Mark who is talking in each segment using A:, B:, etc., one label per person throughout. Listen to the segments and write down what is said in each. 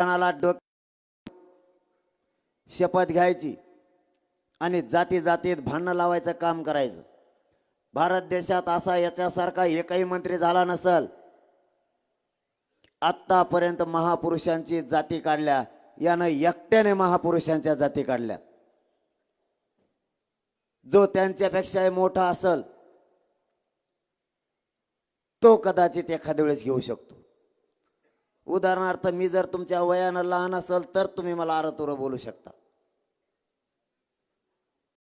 A: कोणाला डोक शपथ घ्यायची आणि जाती जातीत भांडणं लावायचं काम करायचं. भारत देशात असा याच्यासारखा एकही मंत्री झाला नसल आत्तापर्यंत महापुरुषांची जाती काढल्या यानं एकट्याने महापुरुषांच्या जाती काढल्या. जो त्यांच्यापेक्षाही मोठा असल तो कदाचित एखाद्या वेळेस घेऊ शकतो. उदाहरणार्थ मी जर तुमच्या वयानं लहान असेल तर तुम्ही मला आरतुरं बोलू शकता.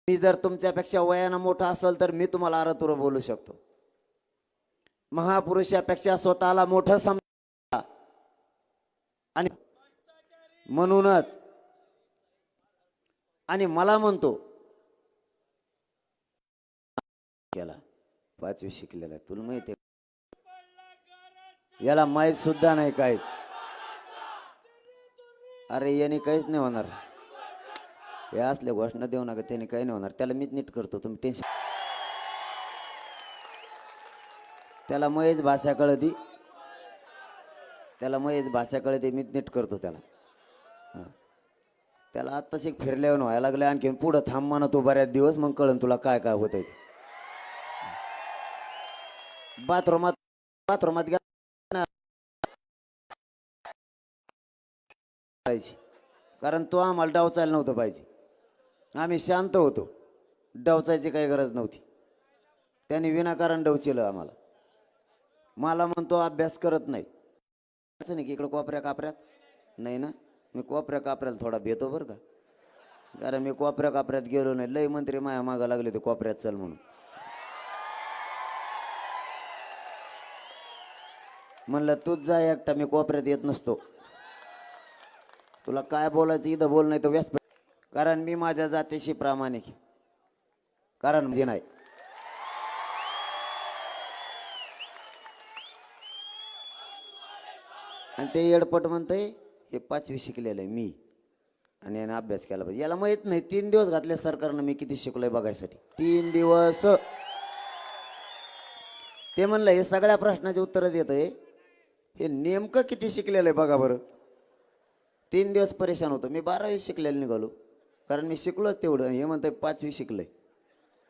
A: मी जर तुमच्यापेक्षा वयानं मोठा असेल तर मी तुम्हाला आरतुरं बोलू शकतो. महापुरुषापेक्षा स्वतःला मोठं समजा आणि म्हणूनच आणि मला म्हणतो केला. पाचवी शिकलेला तुला माहिती आहे? याला माहीत सुद्धा नाही काहीच. अरे याने काहीच नाही होणार. हे असल्या घोषणा देऊ नका त्याने काही नाही होणार. त्याला मीच नीट करतो तुम्ही टेन्शन त्याला मयच भाषा कळती. त्याला मयच भाषा कळती मीच नीट करतो त्याला. हां. त्याला आत्ताच एक फिरल्यावर व्हायला लागलं आणखीन पुढं थांब म्हणा तू बऱ्याच दिवस मग कळन तुला काय काय होत आहे बाथरूमात बाथरूमात पाहिजे. कारण तो आम्हाला डावचायला नव्हतं पाहिजे. आम्ही शांत होतो. डावचायची काही गरज नव्हती. त्याने विनाकारण डवचिलं आम्हाला. मला म्हणतो अभ्यास करत नाही. असं नाही की इकडं कोपऱ्या कापऱ्यात? नाही ना? मी कोपऱ्या कापऱ्याला थोडा भेतो बरं का. कारण मी कोपऱ्या कापऱ्यात गेलो नाही. लय मंत्री माया मागा लागले ते कोपऱ्यात चल म्हणून. म्हणलं तूच जा एकटा मी कोपऱ्यात येत नसतो. तुला काय बोलायचं इथं बोल नाही तर व्यासपीठ. कारण मी माझ्या जातीशी प्रामाणिक कारण म्हणजे नाही. आणि ते येडपट म्हणतंय हे पाचवी शिकलेलं आहे मी. आणि याने अभ्यास केला पाहिजे. याला माहीत नाही तीन दिवस घातले सरकारनं मी किती शिकलोय बघायसाठी. तीन दिवस. ते म्हणलं हे सगळ्या प्रश्नाचे उत्तर देत आहे हे नेमकं किती शिकलेलं आहे बघा बरं. तीन दिवस परेशान होतो. मी बारावी शिकलेलं निघालो. कारण मी शिकलोच तेवढं. हे म्हणतंय पाचवी शिकलंय.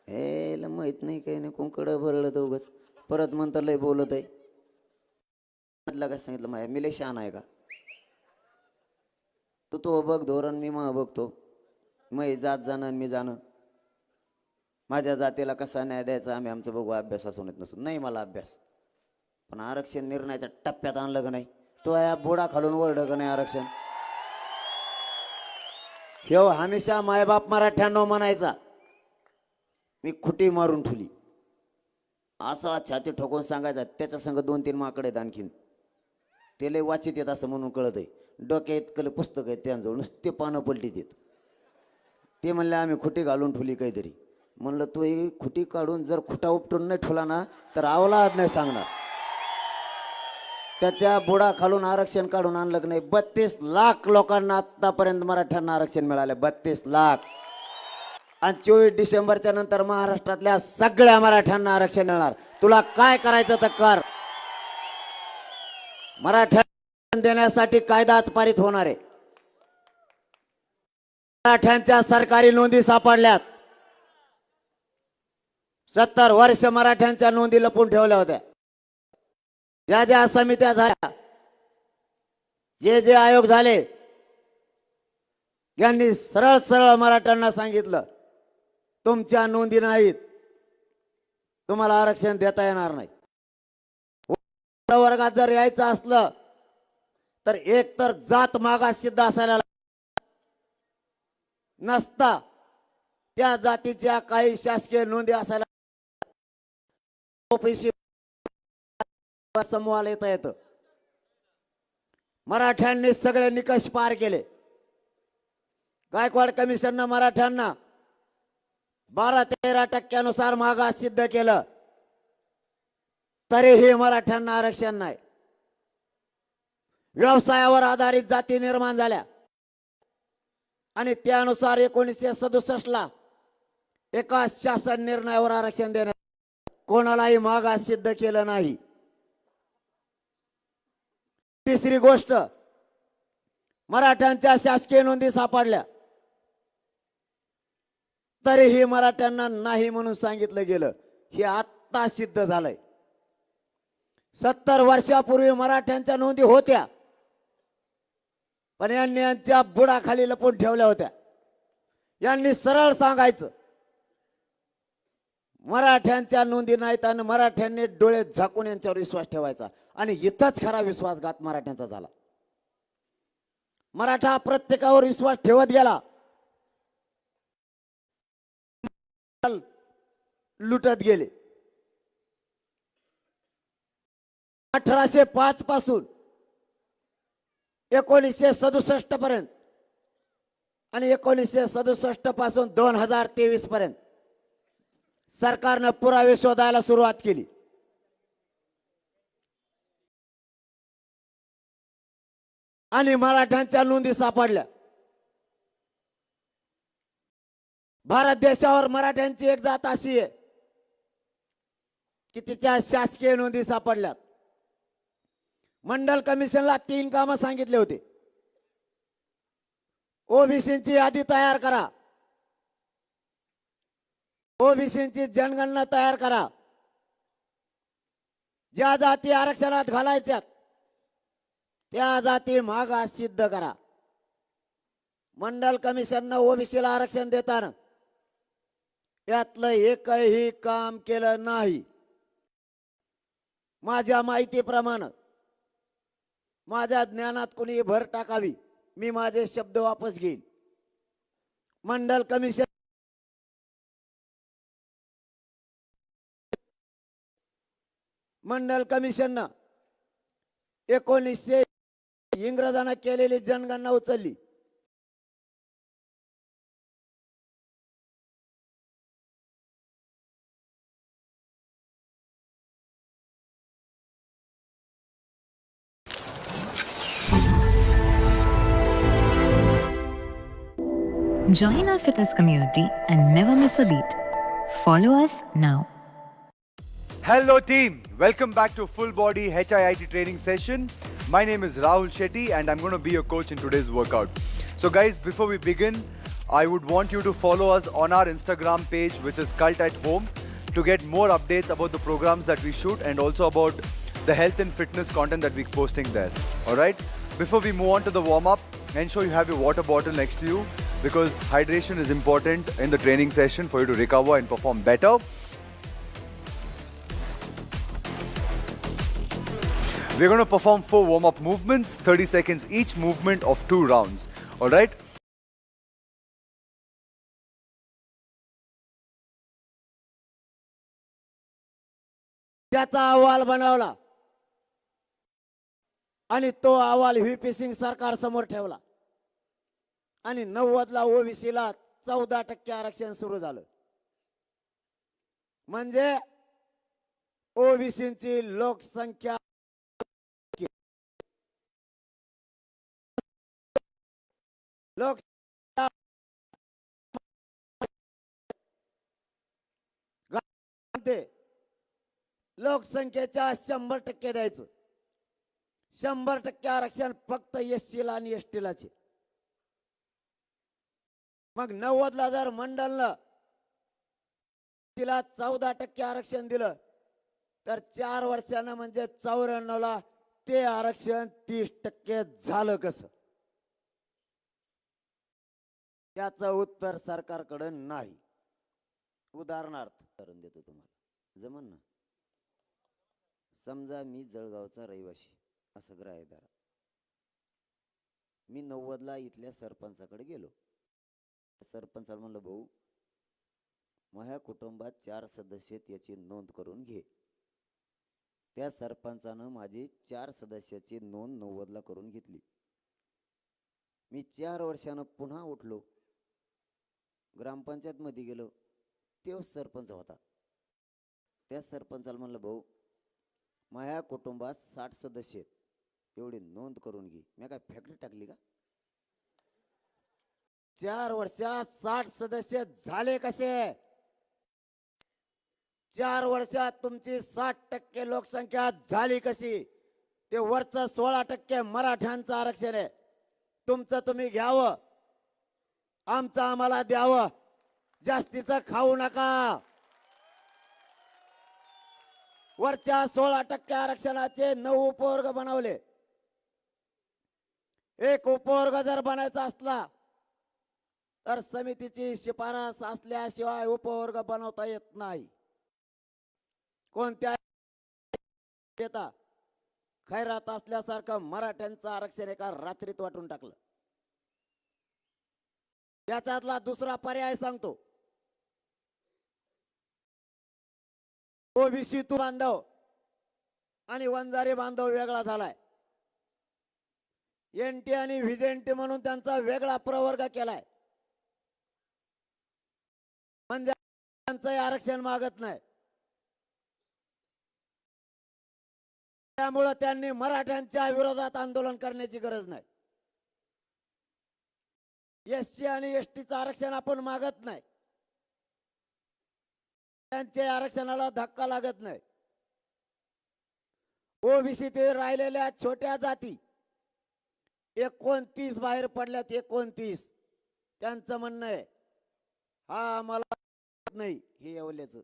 A: हे माहीत नाही काही नाही. कुंकडं भरलं तर उगाच. परत म्हणतं लय बोलत आहे म्हटलं का सांगितलं माया मी लय शहाणा आहे का? तू तो बघ धोरण मी मग बघतो. मग जात जाणं आणि मी जाणं. माझ्या जातीला कसा न्याय द्यायचा? आम्ही आमचं बघू. अभ्यास असून येत नसतो नाही मला अभ्यास. पण आरक्षण निर्णयाच्या टप्प्यात आणलं का नाही? तो या बोडा खालून ओरडं का नाही आरक्षण? ह्यो हमेशा मायबाप मराठ्यांनो म्हणायचा मी खुटी मारून ठुली. असा छाती ठोकून सांगायचा त्याच्या संग दोन तीन माकडे आहेत आणखीन. ते लय वाचित येत असं म्हणून कळत आहे. डोक्या इतकले पुस्तक आहेत त्यांजवळ नुसते पानं पलटीत येत ते म्हणले आम्ही खुटी घालून ठुली काहीतरी. म्हणलं तू ही खुटी काढून जर खुटा उपटून नाही ठुला ना तर आवलाद नाही सांगणार. त्याच्या बुडा खालून आरक्षण काढून आणलं नाही? बत्तीस लाख लोकांना आतापर्यंत मराठ्यांना आरक्षण मिळाले. बत्तीस लाख. आणि चोवीस डिसेंबरच्या नंतर महाराष्ट्रातल्या सगळ्या मराठ्यांना आरक्षण मिळणार. तुला काय करायचं तर कर. मराठ्या देण्यासाठी कायदा आज पारित होणार आहे. मराठ्यांच्या सरकारी नोंदी सापडल्यात. सत्तर वर्ष मराठ्यांच्या नोंदी लपून ठेवल्या होत्या. ज्या ज्या समित्या झाल्या जे जे आयोग झाले यांनी सरळ सरळ मराठ्यांना सांगितलं तुमच्या नोंदी नाहीत तुम्हाला आरक्षण देता येणार नाही. वर्गात जर यायचं असलं तर एक तर जात मागास सिद्ध असायला नसता त्या जातीच्या काही शासकीय नोंदी असायला समूहाला येता येतं. मराठ्यांनी सगळे निकष पार केले. गायकवाड कमिशननं मराठ्यांना बारा तेरा टक्क्यानुसार मागास सिद्ध केलं. तरीही मराठ्यांना आरक्षण नाही. व्यवसायावर आधारित जाती निर्माण झाल्या. आणि त्यानुसार एकोणीसशे सदुसष्ट ला एका शासन निर्णयावर आरक्षण देण्यात कोणालाही मागास सिद्ध केलं नाही. तिसरी गोष्ट मराठ्यांच्या शासकीय नोंदी सापडल्या. तरीही मराठ्यांना नाही म्हणून सांगितलं गेलं. हे आत्ता सिद्ध झालंय. सत्तर वर्षापूर्वी मराठ्यांच्या नोंदी होत्या. पण यांनी यांच्या बुडाखाली लपून ठेवल्या होत्या. यांनी सरळ सांगायचं मराठ्यांच्या नोंदी नाहीत आणि मराठ्यांनी डोळे झाकून यांच्यावर विश्वास ठेवायचा. आणि इथंच खरा विश्वासघात मराठ्यांचा झाला. मराठा प्रत्येकावर विश्वास ठेवत गेला. लुटत गेले. अठराशे पाच पासून एकोणीसशे सदुसष्ट पर्यंत आणि एकोणीसशे सदुसष्टपासून दोन हजार तेवीस पर्यंत सरकारनं पुरावे शोधायला सुरुवात केली. आणि मराठ्यांच्या नोंदी सापडल्या. भारत देशावर मराठ्यांची एक जात अशी आहे की तिच्या शासकीय नोंदी सापडल्यात मंडल कमिशनला तीन कामं सांगितले होते. ओबीसीची यादी तयार करा. ओबीसीची जनगणना तयार करा. ज्या जाती आरक्षणात घालायच्यात त्या जाती मागास सिद्ध करा. मंडल कमिशननं ओबीसीला आरक्षण देताना यातलं एकही काम केलं नाही. माझ्या माहितीप्रमाणे माझ्या ज्ञानात कुणी भर टाकावी मी माझे शब्द वापस घेईल मंडल कमिशन मंडल कमिशननं एकोणीसशे इंग्रजांना केलेली जनगणना उचलली
B: Join our fitness community and never miss a beat. Follow us now.
C: Hello team, welcome back to full body HIIT training session. My name is Rahul Shetty and I'm going to be your coach in today's workout. So guys, before we begin, I would want you to follow us on our Instagram page which is Cult at Home to get more updates about the programs that we shoot and also about the health and fitness content that we're posting there. Alright? Before we move on to the warm up, ensure you have your water bottle next to you because hydration is important in the training session for you to recover and perform better. We're going to perform four warm up movements, 30 seconds each movement of two rounds. All right?
A: त्याचा अहवाल बनवला आणि तो अहवाल VP Singh सरकार समोर ठेवला आणि नव्वदला ओबीसीला चौदा टक्के आरक्षण सुरू झालं म्हणजे ओबीसीची लोकसंख्या लोकसंख्येच्या शंभर टक्के द्यायचं. शंभर टक्के आरक्षण फक्त एस ला आणि एस लाच. मग नव्वदला जर मंडलनं तिला चौदा टक्के आरक्षण दिलं तर चार वर्षानं म्हणजे चौऱ्याण्णवला ते आरक्षण तीस टक्के झालं कसं? त्याचं उत्तर सरकारकडं नाही. उदाहरणार्थ करून देतो तुम्हाला. जमन ना? समजा मी जळगावचा रहिवासी असं ग्राह्य धरा मी नव्वदला इथल्या सरपंचाकडे गेलो. सरपंचाला म्हणलं भाऊ माझ्या कुटुंबात चार सदस्य याची नोंद करून घे. त्या सरपंचानं माझी चार सदस्याची नोंद नव्वदला करून घेतली. मी चार वर्षानं पुन्हा उठलो. ग्रामपंचायत मध्ये गेलो तो सरपंच होता. त्या सरपंचाला म्हणलं भाऊ माझ्या कुटुंबात साठ सदस्य आहेत. एवढी नोंद करून घे. मी काय फॅक्टरी टाकली का? चार वर्षात साठ सदस्य झाले कसे? चार वर्षात तुमची साठ टक्के लोकसंख्या झाली कशी? ते वरचं सोळा टक्के मराठ्यांचं आरक्षण आहे. तुमचं तुम्ही घ्यावं. आमचं आम्हाला द्यावं. जास्तीचं खाऊ नका. वरच्या सोळा टक्के आरक्षणाचे नऊ उपवर्ग बनवले. एक उपवर्ग जर बनायचा असला तर समितीची शिफारस असल्याशिवाय उपवर्ग बनवता येत नाही. कोणत्या येता खैरात असल्यासारखं मराठ्यांचं आरक्षण एका रात्रीत वाटून टाकलं. याच्यातला दुसरा पर्याय सांगतो. ओबीसी तू बांधव आणि वंजारी बांधव वेगळा झालाय. एनटी आणि व्हिजेंटी म्हणून त्यांचा वेगळा प्रवर्ग केलाय. म्हणजे त्यांचं आरक्षण मागत नाही. त्यामुळं त्यांनी मराठ्यांच्या विरोधात आंदोलन करण्याची गरज नाही. एससी आणि एसटीचं आरक्षण आपण मागत नाही. त्यांच्या आरक्षणाला धक्का लागत नाही. ओबीसी ते राहिलेल्या छोट्या जाती एकोणतीस बाहेर पडल्यात एकोणतीस. त्यांचं म्हणणं आहे हा आम्हाला नाही हे येवल्याच.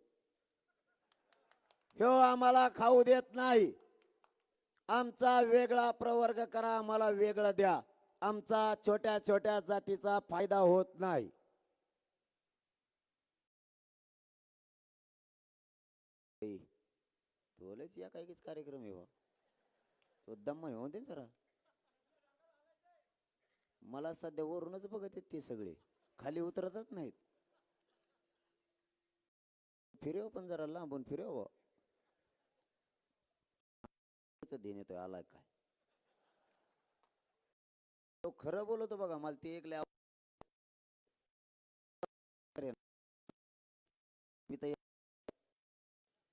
A: ह्यो आम्हाला खाऊ देत नाही. आमचा वेगळा प्रवर्ग करा आम्हाला वेगळं द्या. आमचा छोट्या छोट्या जातीचा फायदा होत नाही. ए, तोलेच या काय कार्यक्रम आहे हो? तो दम होऊन दे जरा मला सध्या वरूनच बघत आहेत ते सगळे. खाली उतरतच नाहीत. फिरव हो पण जरा लांबून फिरव हो. देण्यात आला काय? तो खरं बोलतो बघा मला ते एक लय मी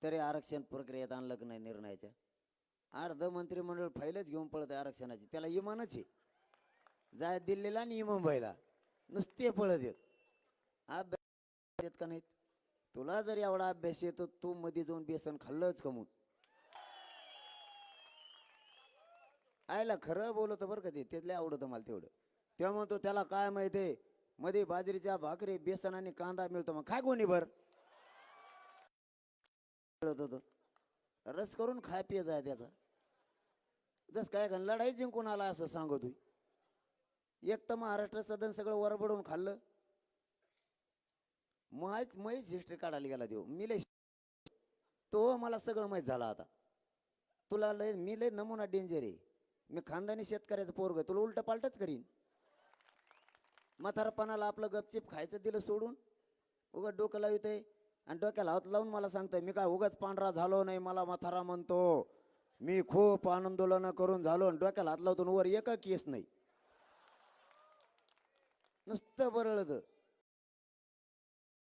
A: तरी आरक्षण प्रक्रियेत आणलं की नाही निर्णयाच्या अर्ध मंत्रिमंडळ फाईलच घेऊन पळत आहे आरक्षणाची. त्याला इमानच आहे. जाय दिल्लीला आणि मुंबईला. नुसते पळत येत अभ्यास येत का नाहीत? तुला जर एवढा अभ्यास येतो तू मध्ये जाऊन बेसन खाल्लंच कमून आयला खरं बोलतो बरं का ते त्यातले आवडतं मला तेवढं. तेव्हा म्हणतो त्याला काय माहितीये मध्ये बाजरीच्या भाकरी बेसन आणि कांदा मिळतो मग. काय कोणी भर. मिळत होतं. रस करून खाय पिय जाय त्याचा. जस काय का लढाई जिंकून आला असं सांगत होई एक तर महाराष्ट्र सदन सगळं वरबडून खाल्लं. माहीच महीच हिस्ट्री काढायला गेला देऊ मी लय तो मला सगळं माहीत झाला आता. तुला लय मी लय नमुना डेंजर आहे. मी खानदानी शेतकऱ्याचं पोरग तुला उलट पालटच करीन. म्हातारपणाला आपलं गपचिप खायचं दिलं सोडून उगा डोकं लावते आणि डोक्याला हात लावून मला सांगतंय मी काय उगाच पांढरा झालो नाही मला म्हातारा म्हणतो. मी खूप आंदोलन करून झालो आणि डोक्याला हात लावतो वर एक केस नाही. नुसतं बरळत.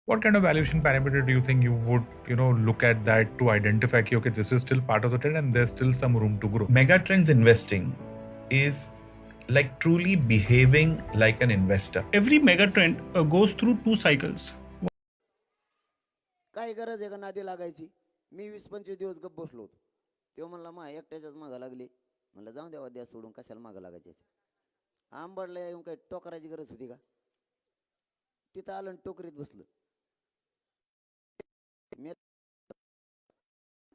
D: What kind of valuation parameter do you think you would you know look at that to identify ki, okay this is still part of the trend and there's still some room to grow
E: Megatrends investing is like truly behaving like an investor.
F: every megatrend uh, goes through two cycles.
A: काय गरज आहे का नादी लागायची मी वीस पंचवीस दिवस गप्प बसलो होतो तेव्हा म्हणला मा एकट्याच्याच मागं लागली म्हणलं जाऊन द्यावा द्या सोडून कशाला मागं लागायचे आंबडला येऊन काही टोकराची गरज होती का तिथं आलं आणि टोकरीत बसलं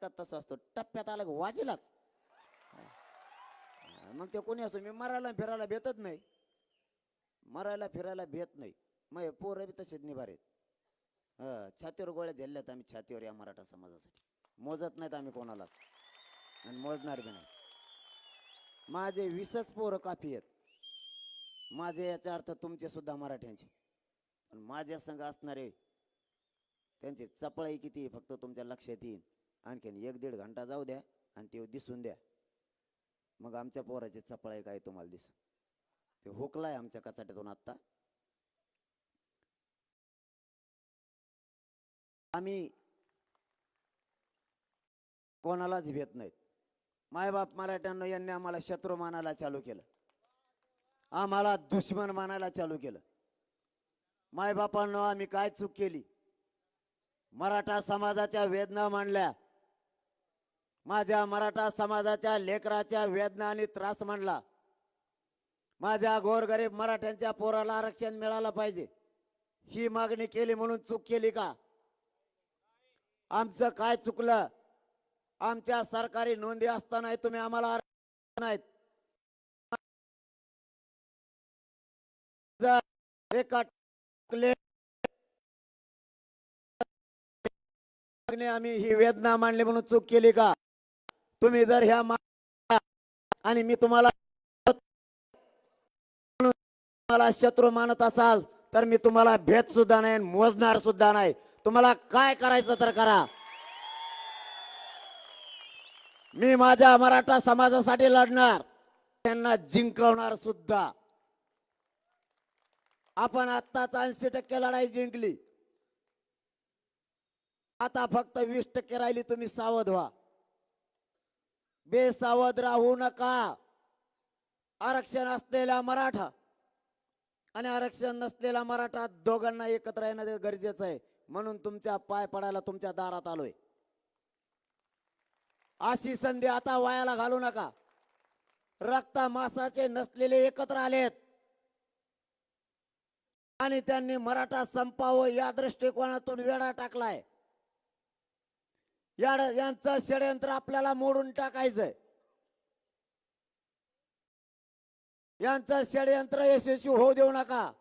A: का तसं असतो. टप्प्यात आला का वाजेलाच. मग ते कोणी असो मी मरायला फिरायला भेटत नाही. मरायला फिरायला भेट नाही. मग पोरं बी तसेच निभारेत. छातीवर गोळ्या झेलल्यात आम्ही छातीवर या मराठा समाजासाठी. मोजत नाहीत आम्ही कोणालाच. आणि मोजणार बी नाही. माझे वीसच पोरं काफी आहेत. माझे याचा अर्थ तुमचे सुद्धा मराठ्यांचे. पण माझ्या संघ असणारे त्यांची चपळाई किती आहे? फक्त तुमच्या लक्षात येईल आणखीन एक दीड घंटा जाऊ द्या आणि ते दिसून द्या. मग आमच्या पोराची चपळाई काय तुम्हाला दिस. ते हुकलाय आमच्या कचाट्यातून आत्ता. आम्ही कोणालाच भेट नाहीत. मायबाप मराठ्यांना यांनी आम्हाला शत्रू मानायला चालू केलं. आम्हाला दुश्मन मानायला चालू केलं. मायबापांनो आम्ही काय चूक केली? मराठा समाजाच्या वेदना मांडल्या. माझ्या मराठा समाजाच्या लेकराच्या वेदना आणि त्रास मांडला. माझ्या गोरगरीब मराठ्यांच्या पोराला आरक्षण मिळालं पाहिजे. ही मागणी केली म्हणून चूक केली का? आमचं काय चुकलं? आमच्या सरकारी नोंदी असताना तुम्ही आम्हाला आरक्षण नाहीत. आम्ही ही वेदना मांडली म्हणून चूक केली का? तुम्ही जर ह्या आणि मी तुम्हाला मला शत्रू मानत असाल तर मी तुम्हाला भेट सुद्धा नाही मोजणार सुद्धा नाही. तुम्हाला काय करायचं तर करा. मी माझ्या मराठा समाजासाठी लढणार. त्यांना जिंकवणार सुद्धा. आपण आत्ताच ऐंशी टक्के लढाई जिंकली. आता फक्त वीस टक्के राहिली तुम्ही सावध व्हा. बेसावध राहू नका. आरक्षण असलेला मराठा आणि आरक्षण नसलेला मराठा दोघांना एकत्र येणं गरजेचं आहे. म्हणून तुमच्या पाय पडायला तुमच्या दारात आलोय. अशी संधी आता वायाला घालू नका. रक्त मासाचे नसलेले एकत्र आलेत. आणि त्यांनी मराठा संपावं या दृष्टिकोनातून वेढा टाकलाय. या यांचं षडयंत्र आपल्याला मोडून टाकायचंय. यांचं षडयंत्र यशस्वी होऊ देऊ नका.